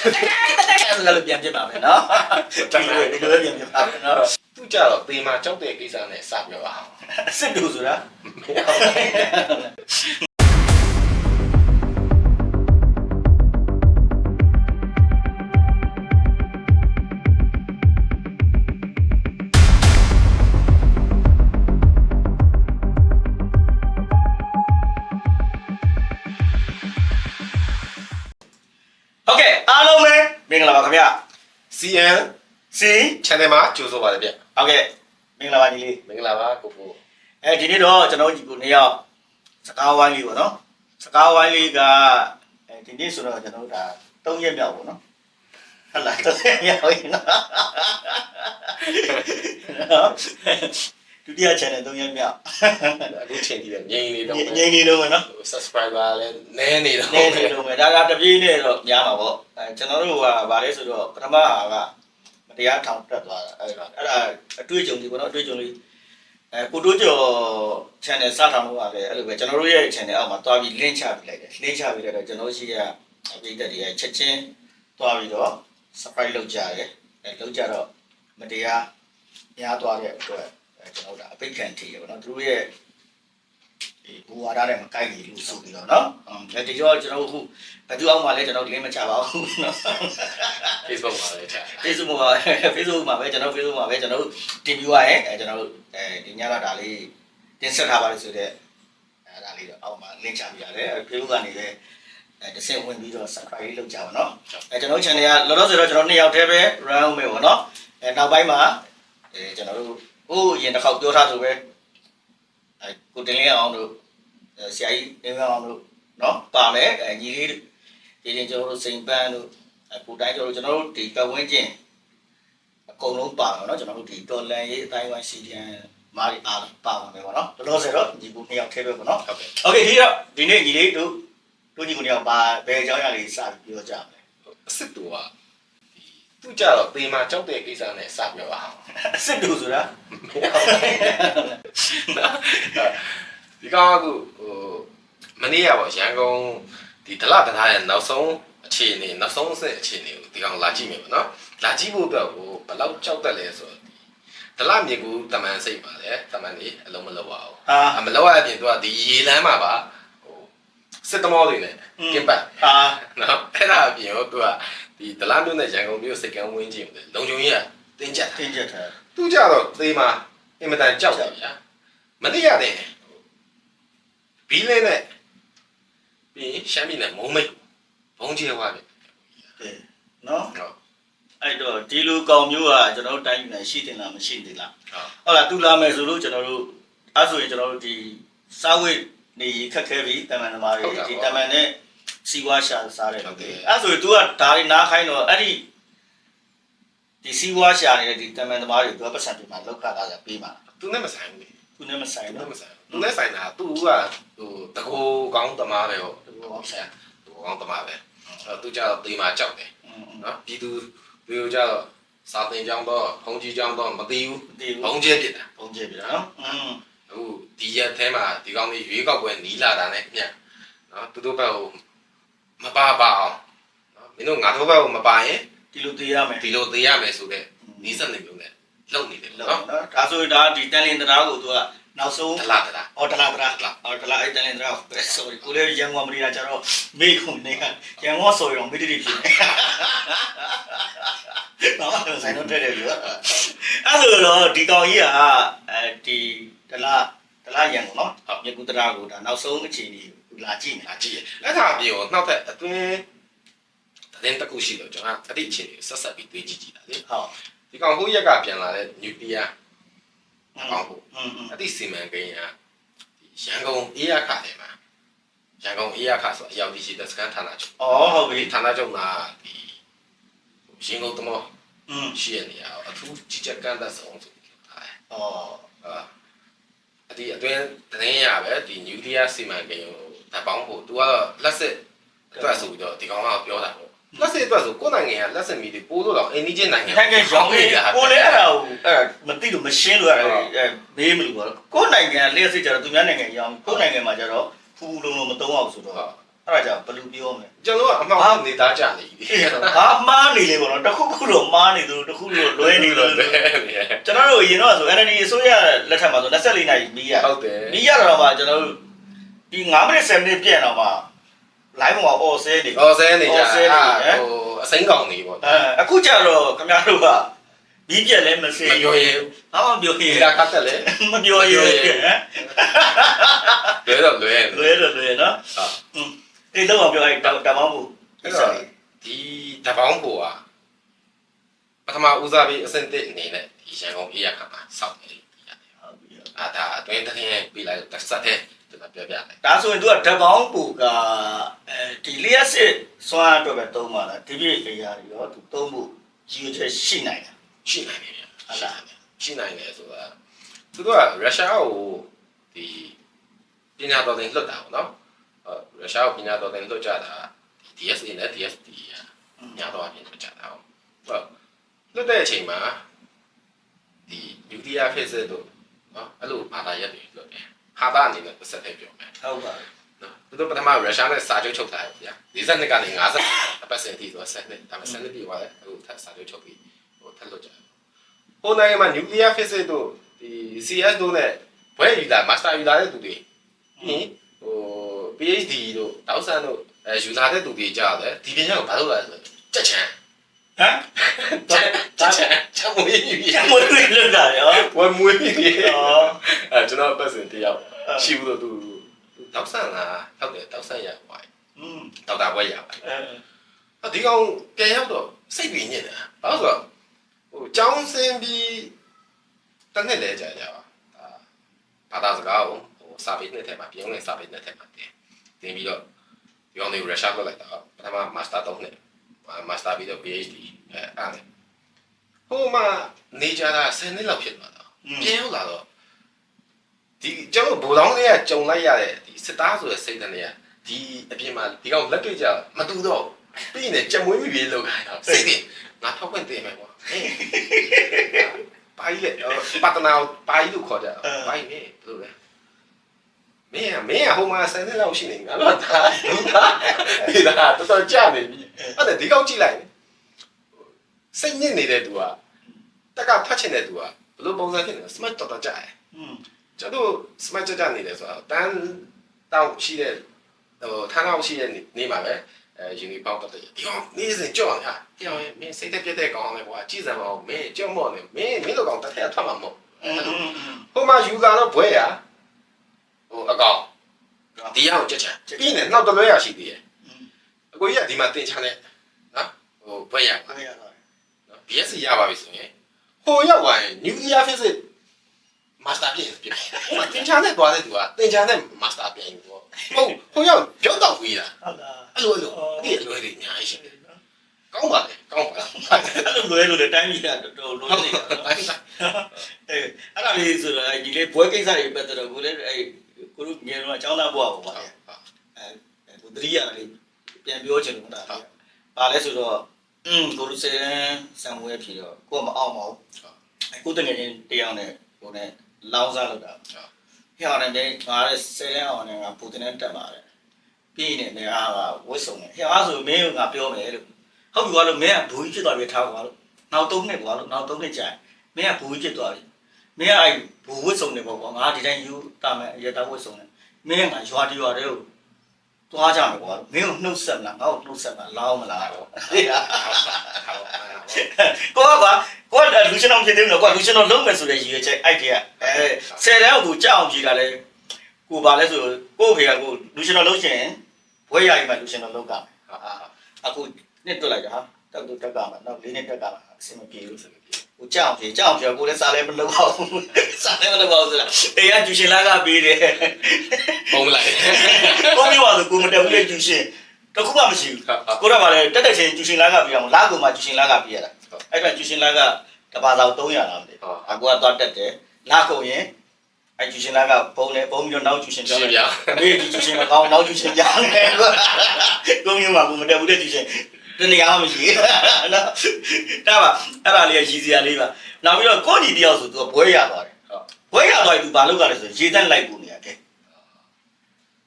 ဆိုလည်းပြန်ပြစ်ပါမယ်နော်ဒီလိုဒီလိုပြန်ပြစ်ပါမယ်နော်သူကြတော့သေမှာကြောက်တဲ့ကိစ္စနဲ့စပြောအောင်စစ်တူဆိုတာဟုတ် CN စီ channel မှာကြိုးဆိုပါတယ်ဗျဟုတ်ကဲ့မင်္ဂလာပါညီလေးမင်္ဂလာပါကိုကိုအဲဒီနေ့တော့ကျွန်တော်ညီကိုနှစ်ယောက်စကားဝိုင်းလေးပေါ့နော်စကားဝိုင်းလေးကအဲဒီနေ့ဆိုတော့ကျွန်တော်တို့ဒါ၃ရက်မြောက်ပေါ့နော်ဟုတ်လား၃ရက်မြောက်ရင်နော်ဒု တိယ channel ၃ရက်မြောက်အခုချိန်ကြီးတယ်ငြိမ်နေတော့ငြိမ်နေတော့မယ်နော် subscriber လည်းနည်းနေတော့နေနေတော့မယ်ဒါကတပြေးနဲ့တော့များမှာပေါ့အဲကျွန်တော်တို့ကဗာလဲဆိုတော့ပထမဟာကမတရားထောင်တက်သွားတာအဲ့ဒါအဲ့ဒါအတွေ့အကြုံတွေပေါ့နော်အတွေ့အကြုံလေးအဲကိုတိုးကျော် channel စထောင်လို့ကလည်းအဲ့လိုပဲကျွန်တော်တို့ရဲ့ channel အောက်မှာတွားပြီး link ချပေးလိုက်တယ် link ချပေးလိုက်တော့ကျွန်တော်ရှိရအပိတ်တက်တွေကချက်ချင်းတွားပြီးတော့ subscribe လုပ်ကြတယ်အဲလုပ်ကြတော့မတရားများသွားတဲ့အတွက် လည်းကျွန်တော်တို့ဒါအပိတ်ခံထည့်ရပါတော့သူတို့ရဲ့ဒီဘူဝါဒနဲ့မကိုက်ဘူးလို့ဆိုပြီးတော့နော်။ဒါတကြောကျွန်တော်တို့ခုဘယ်သူအောင်မှလည်းကျွန်တော်ဒီလေးမချပါဘူးနော်။ Facebook မှာလည်းချ။ Facebook မှာ Facebook မှာပဲကျွန်တော် Facebook မှာပဲကျွန်တော်တို့တင်ပြရရင်အဲကျွန်တော်တို့အဲဒီညလာတာလေးတင်ဆက်ထားပါလို့ဆိုတဲ့အဲဒါလေးတော့အောက်မှာ link ချပြရတယ်။ Facebook ကနေလည်းအဲတစ်ဆင့်ဝင်ပြီးတော့ subscribe လေးလုပ်ကြပါနော်။အဲကျွန်တော် channel ကလောလောဆယ်တော့ကျွန်တော်နှစ်ယောက်တည်းပဲ run အောင်ပဲပေါ့နော်။အဲနောက်ပိုင်းမှာအဲကျွန်တော်တို့ ဟိုအရင်တစ်ခေါက်ပြောထားဆိုပဲအဲကိုတင်လင်းအောင်တို့ ဆရာကြီးနေမအောင်လို့เนาะပါမယ်အဲညီလေးဒီရင်ကျွန်တော်တို့စိန်ပန်းတို့အခုတိုင်းကျွန်တော်တို့ကျွန်တော်တို့ဒီပတ်ဝန်းကျင်အကုန်လုံးပါမယ်เนาะကျွန်တော်တို့ဒီတော်လန်ရေးအတိုင်းဝိုင်းစီဒီအန်မာရီအားပါပါမယ်ပေါ့เนาะလောလောဆယ်တော့ညီကူနှစ်ယောက်ထဲပဲပေါ့เนาะ ဟုတ်ကဲ့ โอเคဒီတော့ဒီနေ့ညီလေးတို့တို့ညီကူနှစ်ယောက်ပါဘယ်အကြောင်းအရာလေးစပြီးပြောကြမလဲ အစ်စ်တူကဒီ သူကြတော့သေမှာကြောက်တဲ့ကိစ္စနဲ့စပြောအောင်အစ်စ်တူဆိုတာဒီကောင်ကဟိုမနေ့ကပေါ့ရန်ကုန်ဒီဒလတထားရဲ့နောက်ဆုံးအခြေအနေနောက်ဆုံးဆက်အခြေအနေကိုဒီကောင်လာကြည့်မယ်ပေါ့နော်လာကြည့်ဖို့အတွက်ဟိုဘယ်လောက်ကြောက်တတ်လဲဆိုတော့ဒီဒလမြေကူတမန်စိတ်ပါလေတမန်ကြီးအလုံးမလောက်ပါဘူးဟာအမလောက်ရအပြင်သူကဒီရေလမ်းမှာပါဟိုစစ်သမောတွေနဲ့ကင်ပတ်ဟာနော်အဲ့ဒါအပြင်ဟိုသူက ဒီဒလားမြို့နဲ့ရန်ကုန်မြို့စိတ်ကန်းဝင်းကျင်ကိုလုံခြုံရေးကတင်းကျပ်တာတင်းကျပ်တာသူကြတော့သေမှာအင်မတန်ကြောက်တယ်ဗျာမသိရတဲ့ဘီးလေးနဲ့ပြီးရှမ်းပြည်နယ်မုံမိတ်ဘုံကျဲဝါပဲအဲနော်အဲ့တော့ဒီလိုကောင်မျိုးကကျွန်တော်တို့တိုင်းပြည်မှာရှိတင်လားမရှိတင်လားဟုတ်လားသူလာမယ်ဆိုလို့ကျွန်တော်တို့အဲ့ဆိုရင်ကျွန်တော်တို့ဒီစားဝတ်နေရခက်ခဲပြီတမန်သမားတွေဒီတမန်နဲ့ စီဝါရှာစားတဲ့လူတွေအဲ့ဆိုရင် तू ကဒါတွေနားခိုင်းတော့အဲ့ဒီဒီစီဝါရှာနေတဲ့ဒီတမန်သမားတွေ तू ကပတ်စံပြမှာလောက်ခတာကပေးမှာသူနဲ့မဆိုင်ဘူးလေသူနဲ့မဆိုင်ဘူးမဆိုင်သူနဲ့ဆိုင်တာ तू ကဟိုတကူကောင်းသမားပဲဟောတကူကောင်းဆရာတကူကောင်းသမားပဲအဲ့သူကြတော့တေးမှာကြောက်တယ်နော်ပြည်သူမျိုးကြတော့စာသင်ကျောင်းတော့ဘုံကြီးကျောင်းတော့မသိဘူးဘုံကျဲပြစ်တာဘုံကျဲပြစ်တာနော်အခုဒီရက်ထဲမှာဒီကောင်းလေးရွေးကောက်ပွဲနီးလာတာနဲ့မြတ်နော်သူတို့ဘက်ဟို မပါပါအောင်နော်မင်းတို့ငါတို့ဘက်ကိုမပါရင်ဒီလိုသေးရမယ်ဒီလိုသေးရမယ်ဆိုတဲ့နီးစပ်နေမျိုးနဲ့လုံနေတယ်နော်နော်နော်ဒါဆိုရင်ဒါဒီတန်လင်တရားကို तू ကနောက်ဆုံးတလားတလားအော်တလားတလားအော်တလားအဲ့တန်လင်တရားကို sorry ကိုလေးရန်ကုန်မနေတာကျတော့မေးခုနေကရန်ကုန်ဆိုရင်မိတိတိဖြစ်နေတော့ဆိုင်တော့တဲ့တယ်လို့အဲ့ဆိုတော့ဒီကောင်ကြီးကအဲဒီတလားတလားရန်ကုန်နော်မြကူတရားကိုဒါနောက်ဆုံးအခြေအနေကို လာကြည့်နေလာကြည့်ရအဲ့ဒါအပြင်ကိုနောက်ထပ်အတွင်းသတင်းတစ်ခုရှိတော့ကျွန်တော်အတိအချင်းကိုဆက်ဆက်ပြီးတွေးကြည့်ကြည့်တာလေဟုတ်ဒီကောင်ဟိုရက်ကပြန်လာတဲ့နျူကလ িয়ার ကောင်ဟိုအတိစီမံကိန်းကဒီရန်ကုန်အေးရခတယ်မှာရန်ကုန်အေးရခဆိုအရောက်ဒီရှိတဲ့စကန်ဌာနချုပ်ဩဟုတ်ပြီဌာနချုပ်ကဒီရန်ကုန်တမောရှိရနေရအထူးကြီးကြပ်ကန့်သက်ဆုံးဆိုပြီးထားတယ်ဩအဲ့ဒီအတွင်းသတင်းရပဲဒီနျူကလ িয়ার စီမံကိန်းကို ဓာတ်ပေါင်းဖို့သူကလက်စစ်အတွက်ဆိုပြီးတော့ဒီကောင်ကပြောတာပေါ့။လက်စစ်အတွက်ဆိုကိုယ်နိုင်ငံကလက်စစ်မီတွေပိုးလို့တော့အင်းဒီချင်းနိုင်ငံခိုင်ခိုင်ရောင်းနေကိုလည်းအဲ့ဒါကိုအဲ့မသိလို့မရှင်းလို့အဲ့အဲမေးမလို့ပေါ့ကိုယ်နိုင်ငံလျှက်စစ်ကြတော့သူများနိုင်ငံရောင်းကိုယ်နိုင်ငံမှာကြတော့ဖူးဖူးလုံးလုံးမသုံးအောင်ဆိုတော့ဟုတ်အဲ့အဲ့ဒါကြောင့်ဘယ်လိုပြောမလဲကျွန်တော်ကအမှောင်နေသားကြနေပြီဘာမှားနေလေပေါ့နော်တစ်ခုခုတော့မှားနေသူတစ်ခုတော့လွဲနေလို့တယ်ကျွန်တော်တို့အရင်တော့ဆို NND အစိုးရလက်ထက်မှာဆို24နာရီမီးရဟုတ်တယ်မီးရတော့မှကျွန်တော်တို့ ဒီ9မိနစ်10မိနစ်ပြည့်တော့မှ live မှာအော်ဆဲနေအော်ဆဲနေကြအော်ဆဲနေအာဟမ်ဟိုအစိမ်းကောင်နေပေါ့အဲအခုကျတော့ခင်ဗျားတို့ကမီးပြက်လဲမစင်မပြောရဲဘာမှမပြောရဒီင်လာကတ်တယ်လေမပြောရဟမ်လွဲတော့လွဲလွဲတော့လွဲနော်ဟာအေးတော့ပြောအဲ့တမောင်းဘူးအဲ့တော့ဒီတပေါင်းပေါ်อ่ะပထမဦးစားပေးအစင်တစ်အနေနဲ့ဒီရန်ကုန်အေးရခါမှာစောက်နေတယ်အာဒါအတွင်းတစ်ခင်းပြီးလိုက်တက်ဆက်တဲ့ ကျွန်တော်ပြောပြလိုက်ဒါဆိုရင် तू ကဓပောင်းပူကအဲဒီလျှက်စစ်စွမ်းအတွက်ပဲသုံးပါလားဒီပြည့်အရာတွေရော तू သုံးဖို့ရည်ရွယ်ချက်ရှိနိုင်တယ်ရှိနိုင်တယ်ဗျဟုတ်လားရှိနိုင်တယ်ဆိုတာသူတို့ကရုရှားကိုဒီပညာတော်သင်လွတ်တာပေါ့နော်အဲရုရှားကိုပညာတော်သင်လွတ်ကြတာ DSA နဲ့ DSD ညာတော်အပြင်လွတ်ကြတာဟုတ်လွတ်တဲ့အချိန်မှာဒီ nuclear phase တို့နော်အဲ့လိုဘာသာရပ်တွေလွတ်တယ် ဟာတာအနေနဲ့သက်သက်ပြောမယ်ဟုတ်ပါနော်သူတို့ပထမရုရှားနဲ့စာချုပ်ချုပ်ထားတယ်ဗျာ42ကနေ50ပတ်စင်တီဆိုဆက်နေဒါပေမဲ့ဆက်နေပြီးသွားတယ်အခုထပ်စာချုပ်ချုပ်ပြီးဟိုထပ်လွတ်ကြတယ်ဟိုနိုင်ငံမှာ nuclear physics တို့ဒီ CS တို့နဲ့ဘွဲယူလာ master ယူလာတဲ့သူတွေဟင်ဟို PhD တို့တောက်ဆန်တို့အဲယူလာတဲ့သူတွေကြားတယ်ဒီပညာကိုဘာလို့လဲဆိုတော့ချက်ချမ်းဟမ်ချက်ချမ်းချက်မွေးယူရမွေးလို့လွတ်တာရောဝမွေးပြီးတယ်ဩအဲ ကျွန်တော်ပတ်စင်တယောက်ရှိဘူးတော့သူတောက်ဆန်လားဟုတ်တယ်တောက်ဆန်ရပါ อืม ဒေါက်တာဘွဲရပါ အဲ အဒီကောင်ပြန်ရောက်တော့စိတ်ပြီးညစ်တယ်ဘာလို့ဆိုတော့ဟိုចောင်းစင်းပြီးတစ်နှစ်လဲကြာကြာပါဒါဘာသာစကားကိုဟိုစာပေနှစ်ထဲမှာပြောင်းလဲစာပေနှစ်ထဲမှာတင်တင်ပြီးတော့ဒီကောင်လေးရုရှားလောက်လိုက်တာပထမမာစတာတော့နှစ်မာစတာပြီးတော့ PhD အဲအားလေဟိုမှာနေကြတာ10နှစ်လောက်ဖြစ်သွားတာပြန်ရောက်လာတော့ ဒီကျွန်တော်ဘူလောင်းလေးကကြုံလိုက်ရတဲ့ဒီစစ်သားဆိုတဲ့စိတ်ဓာတ်တွေကဒီအပြင်မှာဒီကောင်လက်တွေ့ကြမတူတော့ပြီးနေကြက်မွေးမိပြေလောက်ခိုင်းတော့စိတ်တင်ငါထောက်ခွင့်တင်မယ်ကွာဘာကြီးလဲပတ်တနာဘာကြီးလို့ခေါ်ကြဘာကြီးလဲဘယ်လိုလဲမင်းကမင်းကဟိုမှာဆယ်နှစ်လောက်ရှိနေငါတော့ဒါဒီဒါတော်တော်ကြာနေပြီအဲ့ဒါဒီကောက်ကြည့်လိုက်စိတ်ညစ်နေတဲ့သူကတက်ကဖတ်ချင်တဲ့သူကဘယ်လိုပုံစံဖြစ်နေလဲ smart တော်တော်ကြာတယ်อืม ကျွန်တော်စမတ်ကြကြနေတယ်ဆိုတော့တန်းတောက်ရှိတဲ့ဟိုထန်းတောက်ရှိတဲ့နေမှာပဲအဲယူနီပေါက်တက်တယ်ဒီကောင်နေ့စဉ်ကြောက်အောင်ဟာဒီကောင်မင်းစိတ်သက်ပြတဲ့ကောင်လေကွာကြည့်စမ်းပါဦးမင်းကြောက်မော့နေမင်းမင်းတို့ကောင်တစ်ထက်ထွက်မှာမဟုတ်ဟိုမှာယူကာတော့ဘွဲရဟိုအကောင်ဒီရောက်ချက်ချာပြီးနေနောက်တလွဲရရှိသေးတယ်အကိုကြီးကဒီမှာတင်ချတဲ့နော်ဟိုဘွဲရပါနော် BS ရပါပြီဆိုရင်ဟိုရောက်သွားရင် nuclear physics master ပြင်ပြင်ဟိုမှာတင်ချတဲ့သွားတဲ့သူကတင်ချတဲ့ master ပြင်ပေါ့ဟုတ်ဟိုရောက်ပြောတော့ဝေးတာဟုတ်လားအဲ့လိုအဲ့လိုအဲ့ဒီအလွဲတွေအများကြီးရှိတယ်ကောင်းပါလေကောင်းပါလားအဲ့လိုလွဲလို့လေတိုင်းပြည်ကတော်တော်လွဲနေတာနော်တိုင်းတိုင်းအဲအဲ့ဒါလေးဆိုတော့ဒီလေဘွဲကိစ္စတွေပတ်သက်တော့ကိုလည်းအဲကိုတို့ငယ်တော့အကြောင်းသားဘွားပေါ့ဗျာအဲကိုတတိယလေးပြန်ပြောချင်လို့ဒါလေးပါလဲဆိုတော့อืมကိုတို့စေရန်ဆံမွေးဖြစ်တော့ကိုကမအောင်ပါဘူးအဲကိုတငယ်ချင်းတယောက်နဲ့ကိုနဲ့ လောင်းစားလို့တာဟဲ့အောင်နဲ့ငါလည်းစေရန်အောင်နဲ့ငါပူတင်နဲ့တက်ပါတယ်ပြီးနေနေအားကဝတ်စုံနေဟဲ့အားဆိုမင်းကငါပြောမယ်လို့ဟုတ်ပြီကွာလို့မင်းကဘူးကြီးဖြစ်သွားပြီထားကွာလို့နောက်၃နှစ်ကွာလို့နောက်၃နှစ်ကြာရင်မင်းကဘူးကြီးဖြစ်သွားပြီမင်းကအဲ့ဘူဝတ်စုံနေပေါ့ကွာငါဒီတိုင်းယူတာမယ်ရတာဝတ်စုံနေမင်းကငါရွာတရွာတဲ့ကို သွားကြမယ်ကွာမင်းကိုနှုတ်ဆက်မလားငါ့ကိုနှုတ်ဆက်မလားလောင်းမလားတော့ကိုကကွာကိုကလူရှင်အောင်ဖြစ်သေးတယ်ကွာလူရှင်အောင်လုံးမယ်ဆိုတဲ့ရည်ရွယ်ချက်အဲ့ဒီကအဲဆယ်တန်းကိုကြောက်အောင်ကြည့်တာလေကိုပါလဲဆိုကို့ဖေကကိုလူရှင်အောင်လုံးရှင်ဘွဲရည်မှလူရှင်အောင်လုံးကမယ်အခုနှစ်တွက်လိုက်တာဟာတက်တူတက်ကမှာနောက်လေးနှစ်တက်ကမှာအဆင်မပြေဘူး ကိုကြောက်ပြေကြောက်ပြေကိုလည်းစားလည်းမလုပ်အောင်စားလည်းမလုပ်အောင်ဆိုတာအေးကကျူရှင်လာကပေးတယ်ပုံလိုက်ကိုမျိုးပါဆိုကိုမတက်ဘူးလေကျူရှင်တခုမှမရှိဘူးကိုတော့ဗာလေတက်တက်ချင်းကျူရှင်လာကပေးအောင်လာကိုမှကျူရှင်လာကပေးရတာအဲ့ဒါကျူရှင်လာကတပါဆောင်300လားမသိဘူးအကူကသွားတက်တယ်လာကုန်ရင်အဲ့ကျူရှင်လာကပုံလေပုံပြီးတော့နောက်ကျူရှင်ပြောရှတယ်င်ပြမေးဒီကျူရှင်မကောင်းနောက်ကျူရှင်ကြားတယ်ကိုမျိုးပါကိုမတက်ဘူးလေကျူရှင် တနေရာမှမရှိနော်ဒါပါအဲ့ဒါလေးရည်စရာလေးပါနောက်ပြီးတော့ကိုညီတယောက်ဆိုသူကဘွဲရသွားတယ်ဘွဲရသွားပြီသူဘာလုပ်ကြလဲဆိုရေတက်လိုက်ပူနေရတယ်ရ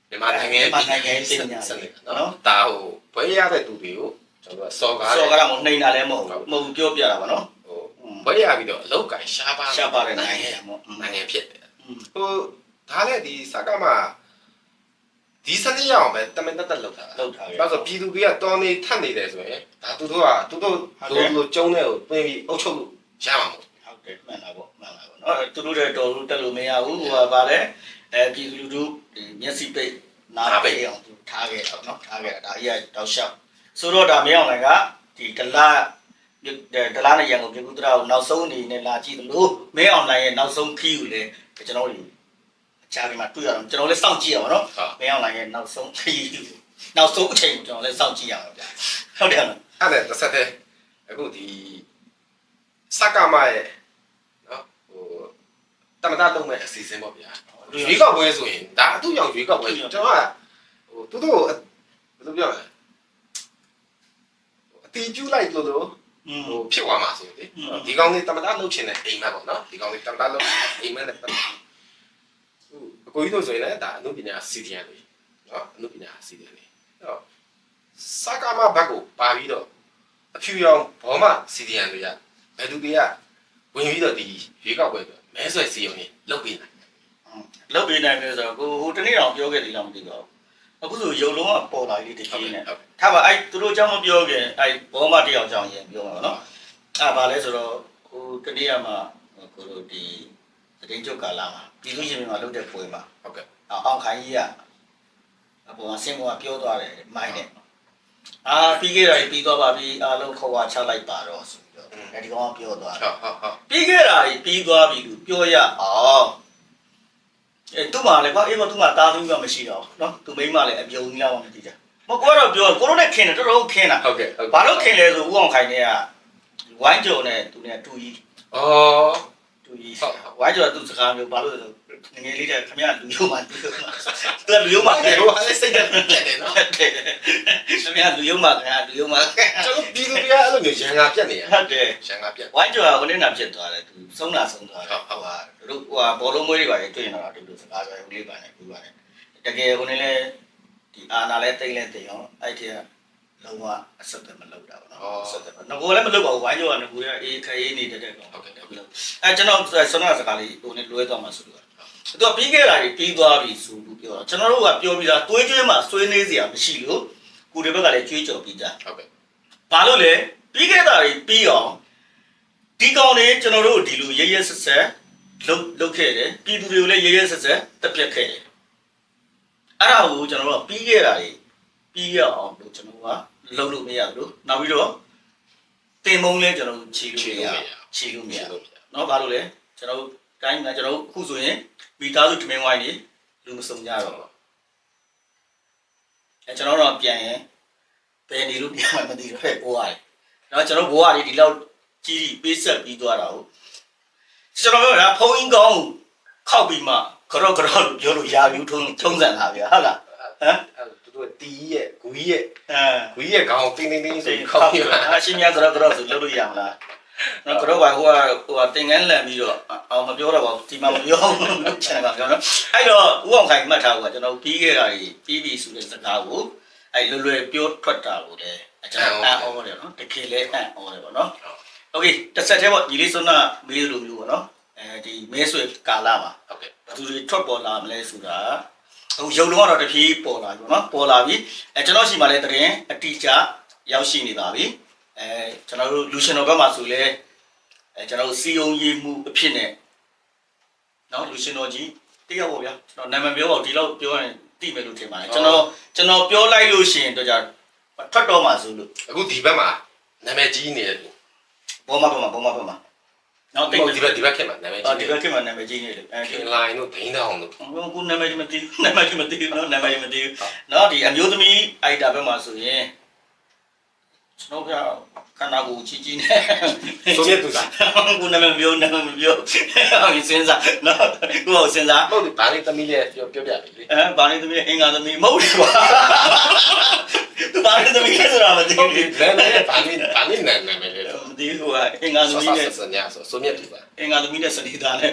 မြန်မာနိုင်ငံမြန်မာနိုင်ငံရဲ့တင်ညာစနစ်နော်နော်ဒါဟိုဘွဲရတဲ့သူတွေကိုကျွန်တော်တို့ကစော်ကားဆော်တယ်ကားမနှိမ့်တာလည်းမဟုတ်ဘူးမဟုတ်ပြောပြတာပါနော်ဟိုဘွဲရပြီးတော့အလောက်ကင်ရှားပါရှာပါတဲ့နိုင်ငံပေါ့နိုင်ငံဖြစ်တယ်ဟိုဒါလည်းဒီစကားမှာ ဒီစနစ်ရအောင်ပဲတမန်တက်တက်လောက်တာလောက်ထားရဒါဆိုပြည်သူတွေကတော်နေထက်နေတယ်ဆိုရင်ဒါသူတို့ကသူတို့လိုလိုကျုံတဲ့ကိုတွင်းပြီးအုပ်ချုပ်လို့ရမှာမဟုတ်ဟုတ်တယ်မှန်တာပေါ့မှန်တာပေါ့နော်သူတို့တွေတော်လို့တက်လို့မရဘူးဟိုကဗာလဲအဲပြည်သူလူထုဒီမျက်စိပိတ်နားပိတ်အောင်သူထားခဲ့တာနော်ထားခဲ့တာဒါကြီးကတောက်လျှောက်ဆိုတော့ဒါမင်းအောင်လည်းကဒီဒလာဒလာနဲ့ရန်ကုန်ပြည်ကူတရာကိုနောက်ဆုံးအနေနဲ့လာကြည့်သလိုမင်းအောင်လည်းရဲ့နောက်ဆုံးခီးကိုလည်းကျွန်တော်တို့ အချားဒီမှာတွေ့ရအောင်ကျွန်တော်လည်းစောင့်ကြည့်ရအောင်နော်ဟုတ်မင်းအောင်လည်းရဲ့နောက်ဆုံးခီးကိုနောက်ဆုံးအချိန်ကိုကျွန်တော်လည်းစောင့်ကြည့်ရအောင်ဗျာဟုတ်တယ်နော်အဲ့ဒါတစ်ဆက်တည်းအခုဒီစကမရဲ့နော်ဟိုတမတာလုံးမဲ့အစီအစဉ်ပေါ့ဗျာရွေးကောက်ပွဲဆိုရင်ဒါအတူရောက်ရွေးကောက်ပွဲကျွန်တော်ကဟိုသူတို့ဘယ်လိုပြောလဲအတီးကျူးလိုက်လို့လို့อืมဟိုဖြစ်သွားမှာဆိုရင်လေဒီကောင်လေးတမတာလုံးချင်တဲ့အိမ်မက်ပေါ့နော်ဒီကောင်လေးတမတာလုံးအိမ်မက်နဲ့ပတ်သ ကိုကြီးတို့ဆိုရင်လည်းဒါအနုပညာစီဒီယံတွေနော်အနုပညာစီဒီယံတွေအဲ့တော့စကာမဘက်ကိုပါပြီးတော့အဖြူရောင်ဘောမစီဒီယံတွေကဘယ်သူတွေကဝင်ပြီးတော့ဒီရွေးကောက်ပွဲဆိုမဲဆွဲစီရင်လုပ်ပေးနိုင်လုပ်ပေးနိုင်တယ်ဆိုတော့ကိုဟိုတနေ့တော့ပြောခဲ့သေးလားမသိတော့အခုဆိုရုပ်လုံးကပေါ်လာလေးတကြီးနဲ့ထားပါအဲ့သူတို့အကြောင်းမပြောခင်အဲ့ဘောမတယောက်အကြောင်းရင်ပြောမှာပါနော်အဲ့ဒါပါလဲဆိုတော့ဟိုတနေ့ကမှကိုတို့ဒီ တရင်ကျော်ကာလာမှာပြည်သူရှင်တွေမှာလုပ်တဲ့ပွဲမှာဟုတ်ကဲ့အောင်ခိုင်းကြီးကအပေါ်ကဆင်းကောင်ကပြောသွားတယ်မိုင်းနဲ့အာပြီးခဲ့တာကြီးပြီးသွားပါပြီအားလုံးခေါ်ဝါချလိုက်ပါတော့ဆိုပြီးတော့အဲဒီကောင်ကပြောသွားတယ်ဟုတ်ဟုတ်ပြီးခဲ့တာကြီးပြီးသွားပြီလို့ပြောရအောင်အဲသူ့မှာလည်းကွာအေးမသူ့မှာတာသူကမရှိတော့နော်သူမိန်းမလည်းအပြုံကြီးလောက်မှမကြည့်ကြမကွာတော့ပြောကိုရိုနဲ့ခင်တယ်တော်တော်ခင်တာဟုတ်ကဲ့ဘာလို့ခင်လဲဆိုဦးအောင်ခိုင်တဲ့ကဝိုင်းကြုံနဲ့သူနဲ့တူကြီးဩ တူကြီးဟုတ်ဝိုင်းကြော်ကသူစကားမျိုးဘာလို့လဲဆိုငယ်လေးတည်းခမရလူယုံမှလူယုံမှသူကလူယုံမှဟိုဟာလေးစိတ်တက်ပြက်တယ်နော်ခမရလူယုံမှခင်ဗျာလူယုံမှကျွန်တော်ပြည်သူတွေကအဲ့လိုမျိုးရန်ငါပြက်နေရဟုတ်တယ်ရန်ငါပြက်ဝိုင်းကျော်ကခုနေ့နာဖြစ်သွားတယ်သူဆုံးတာဆုံးသွားတယ်ဟုတ်ဟိုဟာတို့ဟိုဟာဘောလုံးမွေးတွေပါလေတွေ့ရင်တော့ဒီလိုစကားပြောရင်လေးပါနေပြပါတယ်တကယ်ခုနေ့လဲဒီအာနာလဲတိတ်လဲတိတ်အောင်အဲ့ဒီက လုံးဝအဆက်တယ်မလုပ်တာပေါ့နော်အဆက်တယ်ငကိုလည်းမလုပ်ပါဘူးဝိုင်းကျော်ကငကိုကအေးခရေးနေတဲ့တဲ့ကောင်ဟုတ်ကဲ့ဟုတ်ကဲ့အဲကျွန်တော်ဆွမ်းနာစကားလေးဟိုနေ့လွဲသွားမှဆိုလို့သူကပြီးခဲ့တာကြီးပြီးသွားပြီဆိုလို့ပြောတော့ကျွန်တော်တို့ကပြောပြီးသားတွေးကြွေးမှဆွေးနေစရာမရှိလို့ကိုဒီဘက်ကလည်းကြွေးကြော်ပြီးသားဟုတ်ကဲ့ဘာလို့လဲပြီးခဲ့တာတွေပြီးအောင်ဒီကောင်တွေကျွန်တော်တို့ဒီလိုရရဆက်ဆက်လုတ်လုတ်ခဲ့တယ်ပြည်သူတွေကိုလည်းရရဆက်ဆက်တက်ပြက်ခဲ့တယ်အဲ့ဒါကိုကျွန်တော်တို့ကပြီးခဲ့တာတွေပြီးရအောင်လို့ကျွန်တော်က လုပ်လို့မရဘူးနောက်ပြီးတော့တင်မုံလဲကျွန်တော်တို့ခြေလို့မရခြေလို့မရနော်ဘာလို့လဲကျွန်တော်တို့တိုင်းမှာကျွန်တော်တို့အခုဆိုရင်မိသားစုတမင်ဝိုင်းကြီးလူမစုံကြတော့ဘူးအဲကျွန်တော်တော့ပြန်ရင်ဘယ်နေလို့ပြန်မှမသိတော့ဘိုးရတယ်နော်ကျွန်တော်ဘိုးရလေးဒီလောက်ကြီးကြီးပေးဆက်ပြီးသွားတာကိုကျွန်တော်ပြောတာဖုံးကြီးကောင်းခောက်ပြီးမှခရော့ခရော့လို့ပြောလို့ရာပြီးထုံးထုံးစံတာဗျာဟုတ်လားဟမ် တို့တီးရဲ့ဂူကြီးရဲ့ အဲ ဂူကြီးရဲ့ခေါင်းတင်းတင်းတင်းဆို စိတ် ပြီး ခော ခေါ က် င်း ပြီး ပြ မှအရှင်များကြော့ကြော့ဆိုလုပ်လို့ရမလားနော်ကတော့ဘာဟိုကဟိုကတင်ငန်းလန်ပြီးတော့အောင်မပြောတော့ပါဘူးဒီမှာမပြောဘူးချန်ပါပြောနော်အဲ့တော့ဦးအောင်ခိုင်မှတ်ထားဘူးကကျွန်တော်ပြီးခဲ့တာကြီးပြီးပြီဆိုတဲ့စကားကိုအဲ့လွယ်လွယ်ပြောထွက်တာကိုလည်းကျွန်တော်အံ့ဩတယ်နော်တကယ်လည်းအံ့ဩတယ်ပေါ့နော်โอเคတစ်ဆက်တည်းပေါ့ညီလေးစွန်းနာမေးလိုမျိုးပေါ့နော်အဲဒီမဲဆွေကာလာမှာ ဟုတ်ကဲ့ ဘယ်သူတွေထွက်ပေါ်လာမလဲဆိုတာ ဟိုရုပ်လုံးကတော့တဖြည်းပေါ်လာပြီပေါ့နော်ပေါ်လာပြီအဲကျွန်တော်ရှိမှလည်းတရင်အတိအကျရောက်ရှိနေပါပြီအဲကျွန်တော်တို့လူရှင်တော်ဘက်မှာဆိုလဲအဲကျွန်တော်တို့စီယုံရေးမှုအဖြစ်နဲ့နော်လူရှင်တော်ကြီးတယောက်ပေါ့ဗျာကျွန်တော်နာမည်ပြောပါဦးဒီလောက်ပြောရင်သိမယ်လို့ထင်ပါတယ်ကျွန်တော်ကျွန်တော်ပြောလိုက်လို့ရှိရင်တော့じゃထွက်တော့မှာဆိုလို့အခုဒီဘက်မှာနာမည်ကြီးနေတယ်ဘောမဘက်မှာဘောမဘက်မှာ နော်တိတ်ဒီဘက်ဒီဘက်ခင်မှာနာမည်အော်ကြီးဒီနေဘက်ကမှနာမည်ကြီးနေတယ်အဲဒီခင်လိုင်းတို့ဒိန်းတောင်တို့ခုနာမည်မသိဘူးနာမည်မသိဘူးနော်နာမည်မသိဘူးနော်ဒီအမျိုးသမီးအိုက်တာဘက်မှာဆိုရင်ကျွန်တော်ကခန္ဓာကိုယ်ချီချီနဲ့ဆိုမြတ်သူကခုနာမည်ပြောနာမည်မပြောဟိုစဉ်းစားနော်ကိုယ်စဉ်းစားမဟုတ်ဘူးဗာလေးသမီးလေးပြောပြောပြပြီလေအဲဘာနေသမီးအင်္ဂါသမီးမဟုတ်ဘူးကွာသူဘာလဲသမီးလဲဆိုတာမသိဟုတ်ဘူးပြီလဲလဲဘာနေဘာနေနာနာမလဲမ သိဘူးကအင်္ဂါသမီးဆောနဲ့ဆောညဆောဆိုမြတ်ပြီပါအင်္ဂါသမီးနဲ့စတိသားနဲ့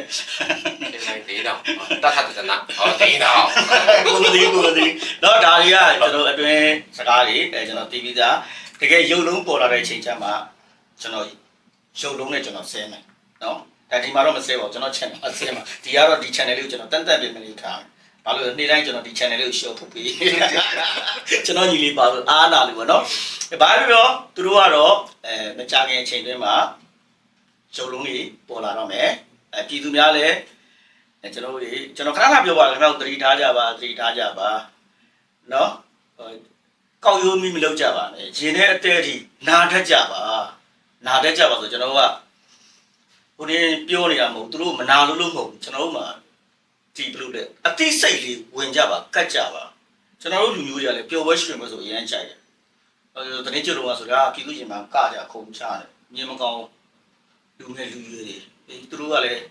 ဒီနိုင်ဒေးတော့တတ်တတ်နာဟောဒေးတော့ကိုမသိဘူးကိုမသိဘူးတော့ဒါတွေကကျွန်တော်အတွင်းစကားတွေအဲကျွန်တော်တီးပြီးသားတကယ်ရုပ်လုံးပေါ်လာတဲ့အချိန်ကျမှကျွန်တော်ရုပ်လုံးနဲ့ကျွန်တော်ဆဲမယ်နော်ဒါဒီမှာတော့မဆဲပါဘူးကျွန်တော် channel မှာဆဲမှာဒီကတော့ဒီ channel လေးကိုကျွန်တော်တန်တန်ပြင်မလေးထား ဘာလို့လဲနေ့တိုင်းကျွန်တော်ဒီ channel လေးကို show ထုတ်ပြီးကျွန်တော်ညီလေးပါလို့အားနာလို့ပေါ့နော်ဘာဖြစ်ပြောသူတို့ကတော့အဲမကြခင်အချိန်တွင်းမှာရုပ်လုံးကြီးပေါ်လာတော့မယ်အဲပြည်သူများလည်းအဲကျွန်တော်တို့တွေကျွန်တော်ခဏခဏပြောပါလားခင်ဗျားတို့သတိထားကြပါသတိထားကြပါနော်ဟိုကောက်ရိုးမိမလုပ်ကြပါနဲ့ရင်ထဲအတဲအထိနာတတ်ကြပါနာတတ်ကြပါဆိုကျွန်တော်ကဟိုနေပြောနေတာမဟုတ်သူတို့မနာလို့လို့မဟုတ်ကျွန်တော်တို့မှာ ဒီဘလို့လဲအသိစိတ်လေးဝင်ကြပါကတ်ကြပါကျွန်တော်တို့လူမျိုးတွေကလည်းပျော်ပွဲရွှင်ပွဲဆိုအရင်ကြိုက်တယ်အဲတနေ့ကျတော့ဆိုတာပြည်သူရှင်မှာကကြခုံချတယ်မြင်မကောင်းလူငယ်လူရွယ်တွေအဲသူတို့ကလည်း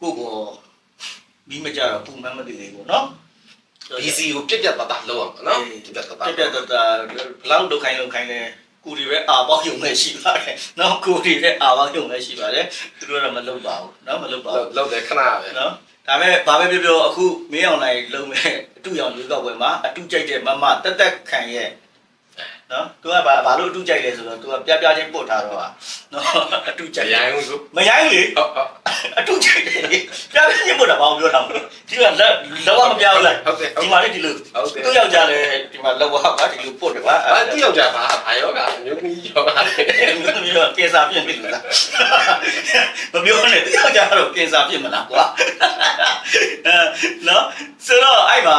ကိုယ့်ကိုမိမကြတော့ပုံမှန်မသိသေးဘူးเนาะ ဒီစီကိုပြက်ပြက်တတ်တတ်လောက်အောင်နော်ပြက်ပြက်တတ်တ တ တ် က်တက်တာဘလောက်လုတ်ခိုင်းလုတ်ခိုင်းလဲကိုဒီပဲအာပေါက်ယုံနဲ့ရှိပါတယ်เนาะကိုဒီပဲအာပေါက်ယုံနဲ့ရှိပါတယ်သူတို့ကတော့မလုတ်ပါဘူးเนาะမလုတ်ပါဘူး လောက်တယ်ခဏပဲ เนาะ ဒါပေမဲ့ဘာပဲပြောပြောအခုမင်းအောင်နိုင်လုံးမဲ့အတူရောင်ရွေးကောက်ပွဲမှာအတူကြိုက်တဲ့မမတက်တက်ခံရဲ့ နော်သူကဘာဘာလို့အတူကြိုက်လဲဆိုတော့သူကပြပြချင်းပို့ထားတော့ဟာနော်အတူကြိုက်ရိုင်းဦးမရိုင်းလေဟုတ်ဟုတ်အတူကြိုက်တယ်လေပြပြချင်းပို့တာဘာလို့ပြောတာမလဲဒီကလက်လောကမပြောဘူးလားဟုတ်တယ်ဟုဒီတ်မှာလေဒီလိုဟုတ်တယ်သူ့ယောက်ျားလည်းဒီမှာလောက်ပါပါဒီလိုပို့တယ်ကွာဘာသူယောက်ျားဘာဘာယောဂမျိုးကြီးယောဂမျိုးကင်ဆာဖြစ်ပြီလားမပြောနဲ့သူ့ယောက်ျားတော့ကင်ဆာဖြစ်မလားကွာအဲနော်ဆိုတော့အဲ့မှာ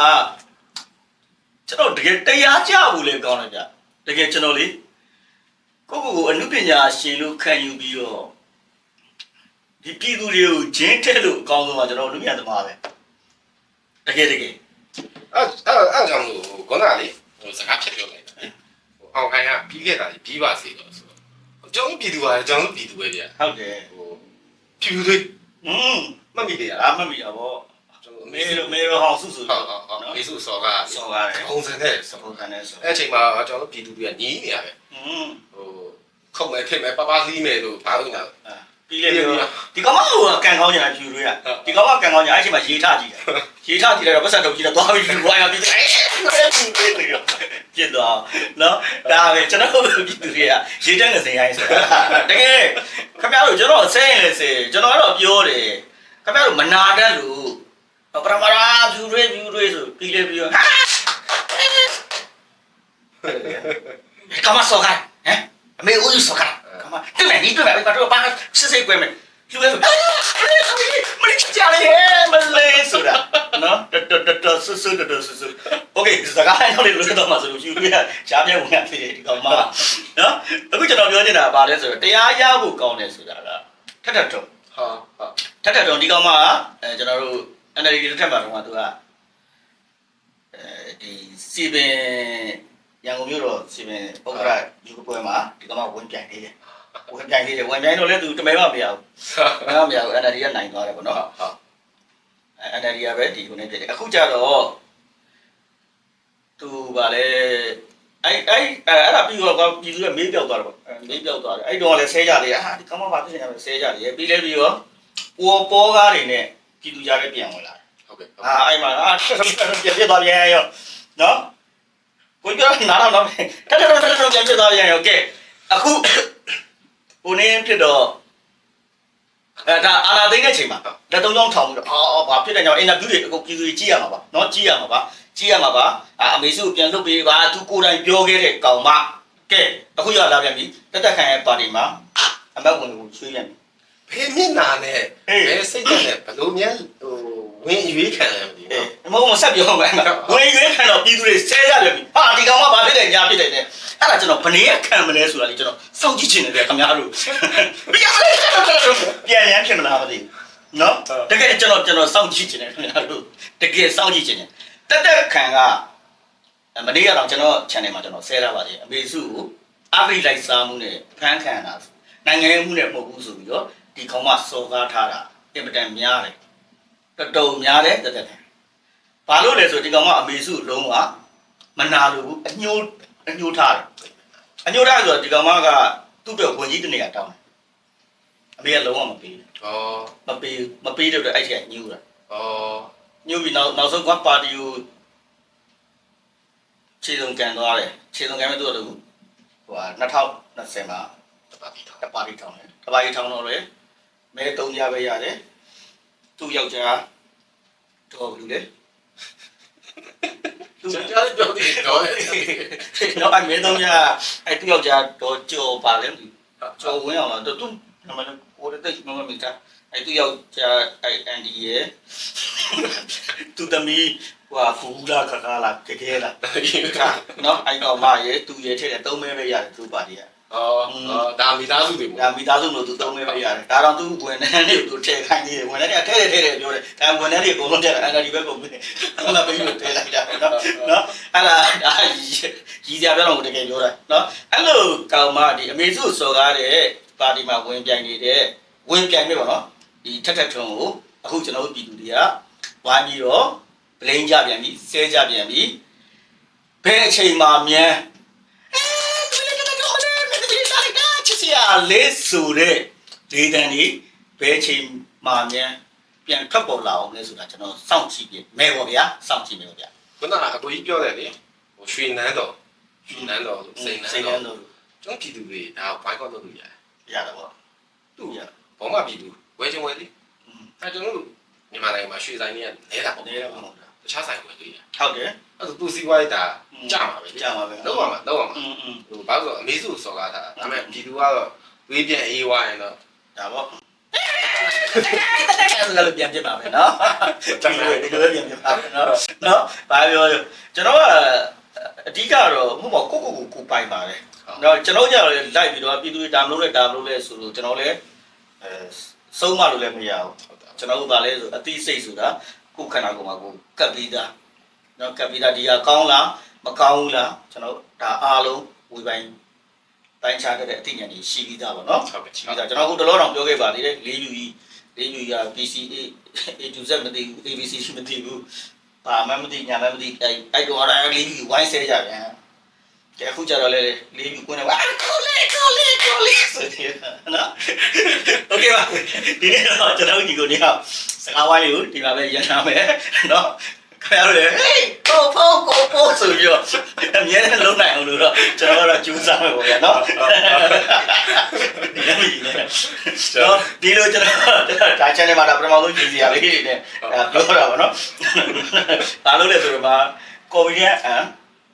ကျွန်တော်တကယ်တရားကြဘူးလေကောင်းတယ်ဗျ တကယ်ကျွန်တော်လေကိုကိုကိုအမှုပညာရှင်လို့ခံယူပြီးတော့ဒီပြည်သူတွေကိုဂျင်းတဲ့လို့အကောင်းဆုံးကကျွန်တော်လူမြတ်သမားပဲတကယ်တကယ်အဲ့အဲ့အဲ့ကြောင့်လို့ခေါင်းကလေဟိုစကားဖြတ်ပြောလိုက်တာဟိုအောင်ခိုင်းကပြီးခဲ့တာကြီးပြီးပါစေတော့ဆိုတော့ကျွန်တော်ပြည်သူကကျွန်တော်ပြည်သူပဲဗျာဟုတ်တယ်ဟိုဖြူတွေอืมမှတ်မိတယ်ဒါလားမှတ်မိတာဗောကျွန်တော် မေတို့မေတို့ဟောင်းစုစုဟုတ်ဟုတ်ဟုတ်မေစုစော်ကဆော်ရတယ်ပုံစံနဲ့စော်ဘုခံနေဆော်အဲ့အချိန်မှာကျွန်တော်ပြည်သူတွေကညီးနေရတယ်อืมဟိုခုတ်မယ်ဖြစ်မယ်ပပလီးမယ်လို့ဘာလို့ညာ ပြီးလေပြောဒီကောင်မဟိုကန်ကောင်းညာဖြူတွေကဒီကောင်မကန်ကောင်းညာအဲ့ချိန်မှာရေထကြည့်တယ်ရေထကြည့်တယ်တော့ပတ်စံတော့ကြည့်တော့သွားပြီးလူဝိုင်းရပြီးတယ်ပြစ်သွားနော်ဒါပဲကျွန်တော်ပြည်သူတွေကရေတက်ငစင်ရိုင်းဆိုတာတကယ်ခင်ဗျားတို့ကျွန်တော်ဆဲရင်လည်းဆဲကျွန်တော်ကတော့ပြောတယ်ခင်ဗျားတို့မနာတတ်လို့ ပရမရာဖြူတွေဖြူတွေဆိုပြီးလေပြီးတော့ကမဆောက်ခိုင်းဟမ်အမေဦးယူဆောက်ခိုင်းကမတွေ့မယ်ဒီတွေ့မယ်ဘာတို့ဘာစစ်စစ်ကွဲမယ်လူလဲဆိုမင်းချာလေမလေးဆိုတာနော်တတတတဆဆတတဆဆโอเคစကားရောက်လေလွတ်တော့မှာဆိုလို့ယူလို့ရရှားပြဲဝင်ရဖြစ်တယ်ဒီကောင်မနော်အခုကျွန်တော်ပြောနေတာဗာလဲဆိုတော့တရားရဖို့ကောင်းတယ်ဆိုတာကထက်ထက်တော့ဟာထက်ထက်တော့ဒီကောင်မကအဲကျွန်တော်တို့ NLD တစ်ထက်မှာတော့သူကအဲဒီစီပင်ရန်ကုန်မြို့တော်စီပင်ပုဂ္ဂရယူကပွဲမှာဒီကောင်မဝင်ပြိုင်နေတယ်ဝင်ပြိုင်သေးတယ်ဝင်ပြိုင်တော့လည်းသူတမဲမမရဘူးတမဲမမရဘူး NLD ကနိုင်သွားတယ်ပေါ့နော်ဟာအဲ NLD ကပဲဒီခုနေဖြစ်တယ်အခုကျတော့သူဗာလဲအဲ့အဲ့အဲ့ဒါပြီးတော့ပြည်သူကမေးပြောက်သွားတယ်ပေါ့မေးပြောက်သွားတယ်အဲ့တော့လည်းဆဲကြတယ်အာဒီကမ္ဘာဘာဖြစ်နေလဲဆဲကြတယ်ပြီးလဲပြီးတော့ပေါ်ပေါ်ကားတွေနဲ့ ပြည်သူကြားပဲပြန်ဝင်လာတယ်ဟုတ်ကဲ့အာအဲ့မှာအာပြန်ပြသွားပြန်ရောနော်ကိုပြောနားတော့တော့တက်တက်တက်တက်ပြန်ပြသွားပြန်ရောကဲအခုကိုနေဖြစ်တော့အဲဒါအာနာသိတဲ့ချိန်မှာလက်သုံးချောင်းထောင်ပြီးတော့အော်ဘာဖြစ်တယ်ကြောင့်အင်တာဗျူးတွေအကုန်ပြည်သူတွေကြည့်ရမှာပါနော်ကြည့်ရမှာပါကြည့်ရမှာပါအာအမေစုကိုပြန်လုပ်ပေးပါသူကိုယ်တိုင်ပြောခဲ့တဲ့ကောင်မကဲအခုရလာပြန်ပြီတက်တက်ခံရဲ့ပါတီမှာအမတ်ဝင်ကိုဆွေးပြန်ပြီ ဘယ်မျက်နာနဲ့အေးဘယ်စိတ်ဓာတ်နဲ့ဘလို့များဟိုဝင်ရွေးခံရမသိဘူးမဟုတ်မဆက်ပြောမယ်ဝင်ရွေးခံတော့ပြည်သူတွေဆဲရတယ်ပြီဟာဒီကောင်ကဘာဖြစ်လဲညာဖြစ်တယ်တဲ့အဲ့ဒါကျွန်တော်ဘယ်နည်းခံမလဲဆိုတာလေကျွန်တော်စောင့်ကြည့်ချင်တယ်ခင်ဗျားတို့ပြန်ရမ်းဖြစ်မလားမသိဘူးနော်တကယ်ကျွန်တော်ကျွန်တော်စောင့်ကြည့်ချင်တယ်ခင်ဗျားတို့တကယ်စောင့်ကြည့်ချင်တယ်တက်တက်ခံကမနေ့ကတော့ကျွန်တော် channel မှာကျွန်တော်ဆဲထားပါတယ်အမေစုကိုအဂိလိုက်စားမှုနဲ့ဖန်ခံတာနိုင်ငံရေးမှုနဲ့မဟုတ်ဘူးဆိုပြီးတော့ ဒီကောင်မစော်ကားထားတာအင်မတန်များတယ်တော်တော်များတယ်တက်တက်ခံဘာလို့လဲဆိုဒီကောင်ကအမေစုလုံးဝမနာလို့ဘူးအညှိုးအညှိုးထားတယ်အညှိုးထားဆိုတော့ဒီကောင်မကသူ့အတွက်ဝင်ကြီးတနေရာတောင်းတယ်အမေကလုံးဝမပေးဘူးဩမပေးမပေးတဲ့အတွက်အဲ့ဒီကညှိုးတာဩညှိုးပြီးနောက်နောက်ဆုံးကပါတီကိုခြေစုံကန်သွားတယ်ခြေစုံကန်မဲ့သူ့တို့ဟိုဟာ2020မှာတပါတီထောင်တပါတီထောင်းတယ်တပါတီထောင်းတော့လေ မဲ3ညပဲရတယ်သူ့ယောက်ျားတော့ဘူးလေသူ့ကျွန်တော်ပြောသေးတော့နော်အဲ့မဲ3ညအဲ့သူ့ယောက်ျားတော့ကြော်ပါလေကြော်ဝင်အောင်တော့သူနမလည်းကိုယ်တည်းမမမိတာအဲ့သူ့ယောက်ျားအဲ့အန်ဒီရဲ့သူသမီးဟိုဖူလာခခလာကကဲလာနော်အဲ့ကောင်မရဲ့သူရဲ့ထက်တဲ့3မဲပဲရတယ်သူ့ပါတီက ဩဒါမိသားစုတွေပေါ့ဒါမိသားစုလို့သူသုံးမဲပဲရတယ်ဒါတော့သူဝင်နေတယ်သူထည့်ခိုင်းနေတယ်ဝင်နေတယ်ထဲတယ်ထဲတယ်ပြောတယ်ဒါဝင်နေတယ်အကုန်လုံးထည့်တယ်အဲ့ဒါဒီဘက်ကုန်ပြီအဲ့ဒါပြီးလို့ထည့်လိုက်တာနော်နော်အဲ့ဒါဒါကြီးစရာပြောတော့တကယ်ပြောတာနော်အဲ့လိုကောင်မဒီအမေစုစော်ကားတဲ့ပါတီမှာဝင်ပြိုင်နေတဲ့ဝင်ပြိုင်နေပါနော်ဒီထက်ထက်ထုံကိုအခုကျွန်တော်တို့ပြည်သူတွေကဝိုင်းပြီးတော့ဗလိန်ကြပြန်ပြီဆဲကြပြန်ပြီဘယ်အချိန်မှမြန် ချစ်စရာ လေးဆိုတဲ့ဒေသန်ကြီးဘယ်ချိန်မှမြန်ပြန်ထွက်ပေါ်လာအောင်လဲဆိုတာကျွန်တော်စောင့်ကြည့်ပြမယ်ပေါ့ဗျာစောင့်ကြည့်မယ်ပေါ့ဗျာခုနကအကိုကြီးပြောတယ်လေဟိုရွှေနန်းတော်ရွှေနန်းတော်ဆိုစိန်နန်းတော်ကျွန်တော်ပြည်သူတွေဒါဘိုင်ကော့လုပ်လို့ရတယ်ရတယ်ပေါ့သူ့ဘောမပြည်သူဝဲချင်းဝဲလေးအဲကျွန်တော်တို့မြန်မာနိုင်ငံမှာရွှေဆိုင်ကြီးကနေတာပေါ့နေတာပေါ့တခြားဆိုင်ဝယ်လို့ရဟုတ်တယ်အဲ့ဒါသူစီးပွားရေးဒါကြာမှာပဲကြာမှာပဲလောက်ပါမှာလောက်ပါမှာဟိုဘာလို့ဆိုအမေစုစော်ကားတာဒါပေမဲ့ပြည်သူကတော့ သွေးပြန်အေးဝရင်တော့ဒါပေါ့ဒါလည်းပြန်ပြပါမယ်နော်။ဒီလိုဒီလိုပြန်ပြပါမယ်နော်။နော်။ဘာပြောလို့ကျွန်တော်ကအဓိကတော့မှုမကိုကိုကိုကိုပိုင်ပါတယ်။နော်ကျွန်တော်ကြတော့လိုက်ပြီးတော့ပြည်သူတွေဒါမလို့လဲဒါမလို့လဲဆိုလို့ကျွန်တော်လည်းအဲဆုံးမလို့လည်းမရဘူး။ကျွန်တော်တို့ကလည်းဆိုအသိစိတ်ဆိုတာကိုခန္ဓာကိုယ်မှာကိုကပ်ပြီးသား။နော်ကပ်ပြီးသားဒီဟာကောင်းလားမကောင်းဘူးလားကျွန်တော်ဒါအားလုံးဝေပိုင်း တိုင်းခြားတဲ့အသိဉာဏ်ကြီးရှိပြီးသားပါเนาะ ဟုတ်ကဲ့ ရှိပြီးသားကျွန်တော်ခုတလောတောင်ပြောခဲ့ပါသေးတယ်၄ယူကြီး၄ယူကြီးက PCA A to Z မသိဘူး ABC ရှိမသိဘူးဘာမှမသိညာမှမသိအဲအဲ့တော့အဲ့၄ယူဝိုင်းဆဲကြပြန်ကဲအခုကျတော့လေ၄ယူကွင်းနေပါကိုလေးကိုလေးကိုလေးဆိုတယ်နော်โอเคပါဒီနေ့တော့ကျွန်တော်ညီကိုနေအောင်စကားဝိုင်းကိုဒီမှာပဲရန်နာမယ်နော်ခင်ဗျားတို့လေဟေး ပို့ပို့ကိုပို့ဆိုပြီးတော့အမြဲတမ်းလုံးနိုင်အောင်လို့တော့ကျွန်တော်ကတော့ကြိုးစားမယ်ပေါ့ဗျာနော်ဒီနေ့ဒီနေ့နော်ဒီလိုကျွန်တော်ဒါ channel မှာဒါပထမဆုံးကြည့်စီရလေးတွေနဲ့ဒါပြောတာပါနော်ဘာလို့လဲဆိုတော့မှာကော်ပီရဲ့အမ်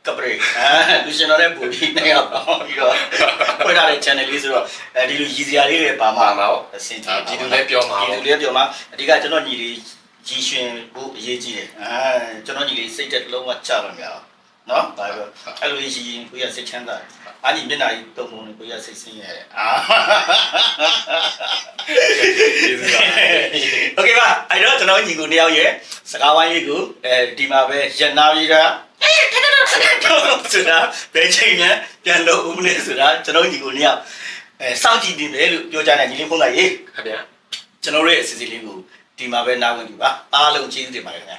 ကပရိအာလူရှင်တော်နဲ့ပူပြီးနေအောင်ပြီးတော့ဖွင့်ထားတဲ့ channel လေးဆိုတော့အဲဒီလိုရည်စရာလေးတွေပါမှာပါမှာပေါ့အဆင်ဒါပြေပြည်သူလည်းပြောမှာဒီပေါ့လိုလေးပြောမှာအဓိကကျွန်တော်ညီလေး ကြီးရှင်ဖို့အရေးကြီးတယ်အာကျွန်တော်ညီလေးစိတ်တက်လုံးဝချပါများနော်ဘာပြောအဲ့လိုလေးရှိရင်ကိုရစိတ်ချမ်းသာတယ်အာညီမျက်နှာကြီးတုံပုံနဲ့ကိုရစိတ်ဆင်းရဲတယ်အာ ကျေးဇူးပါ โอเคပါအဲ့တော့ကျွန်တော်ညီကိုတယောက်ရဲ့စကားဝိုင်းလေးကိုအဲဒီမှာပဲရန်နာပြီးတာဆိုတာဘယ်ချိန်မှပြန်လို့ဦးမလဲဆိုတာကျွန်တော်ညီကိုတယောက်အဲစောင့်ကြည့်နေတယ်လို့ပြောကြတယ်ညီလေးဖုန်းလိုက်ရေး ခင်ဗျာ ကျွန်တော်တို့ရဲ့အစီအစဉ်လေးကို ဒီမှာပဲနားဝင်ကြပါအားလုံးကျေးဇူးတင်ပါတယ်ခင်ဗျာ